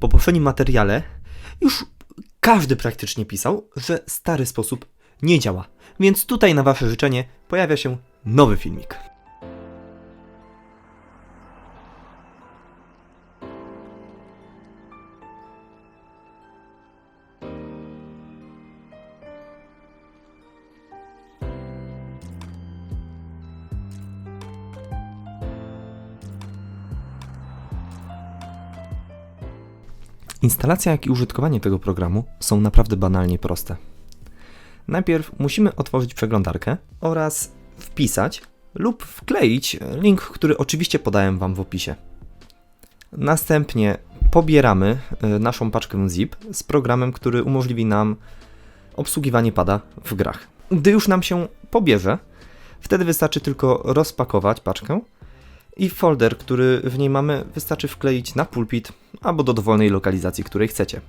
Po poprzednim materiale już każdy praktycznie pisał, że stary sposób nie działa. Więc tutaj na Wasze życzenie pojawia się nowy filmik. Instalacja, jak i użytkowanie tego programu są naprawdę banalnie proste. Najpierw musimy otworzyć przeglądarkę oraz wpisać lub wkleić link, który oczywiście podałem Wam w opisie. Następnie pobieramy e, naszą paczkę zip z programem, który umożliwi nam obsługiwanie pada w grach. Gdy już nam się pobierze, wtedy wystarczy tylko rozpakować paczkę i folder, który w niej mamy, wystarczy wkleić na pulpit albo do dowolnej lokalizacji, której chcecie.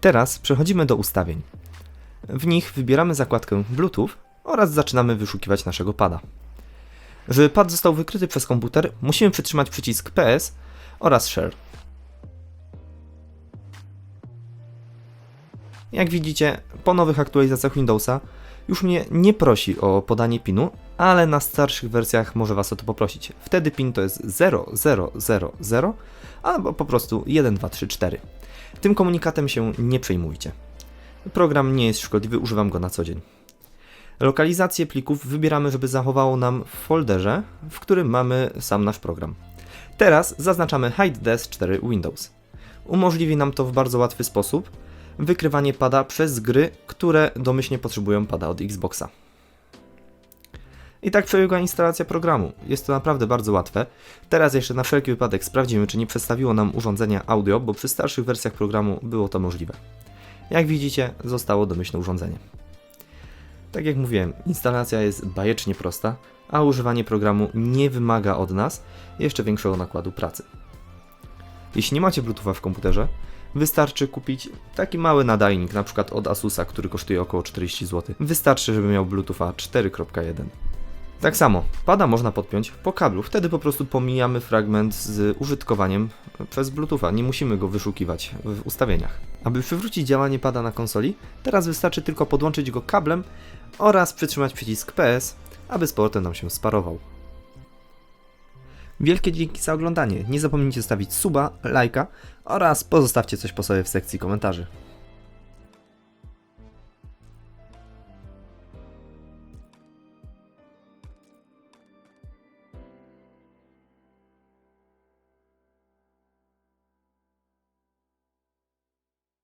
Teraz przechodzimy do ustawień. W nich wybieramy zakładkę Bluetooth oraz zaczynamy wyszukiwać naszego pada. Żeby pad został wykryty przez komputer, musimy przytrzymać przycisk PS oraz Share. Jak widzicie, po nowych aktualizacjach Windowsa już mnie nie prosi o podanie pinu, ale na starszych wersjach może Was o to poprosić. Wtedy pin to jest 0000 albo po prostu 1234. Tym komunikatem się nie przejmujcie. Program nie jest szkodliwy, używam go na co dzień. Lokalizację plików wybieramy, żeby zachowało nam w folderze, w którym mamy sam nasz program. Teraz zaznaczamy Hide Desk 4 Windows. Umożliwi nam to w bardzo łatwy sposób wykrywanie pada przez gry, które domyślnie potrzebują pada od Xboxa. I tak przebiegła instalacja programu. Jest to naprawdę bardzo łatwe. Teraz jeszcze na wszelki wypadek sprawdzimy, czy nie przedstawiło nam urządzenia audio, bo przy starszych wersjach programu było to możliwe. Jak widzicie, zostało domyślne urządzenie. Tak jak mówiłem, instalacja jest bajecznie prosta, a używanie programu nie wymaga od nas jeszcze większego nakładu pracy. Jeśli nie macie Bluetootha w komputerze, wystarczy kupić taki mały nadajnik, na przykład od Asusa, który kosztuje około 40 zł. Wystarczy, żeby miał Bluetootha 4.1. Tak samo, pada można podpiąć po kablu, wtedy po prostu pomijamy fragment z użytkowaniem przez Bluetootha, nie musimy go wyszukiwać w ustawieniach. Aby przywrócić działanie pada na konsoli, teraz wystarczy tylko podłączyć go kablem oraz przytrzymać przycisk PS, aby z portem nam się sparował. Wielkie dzięki za oglądanie. Nie zapomnijcie zostawić suba, lajka oraz pozostawcie coś po sobie w sekcji komentarzy.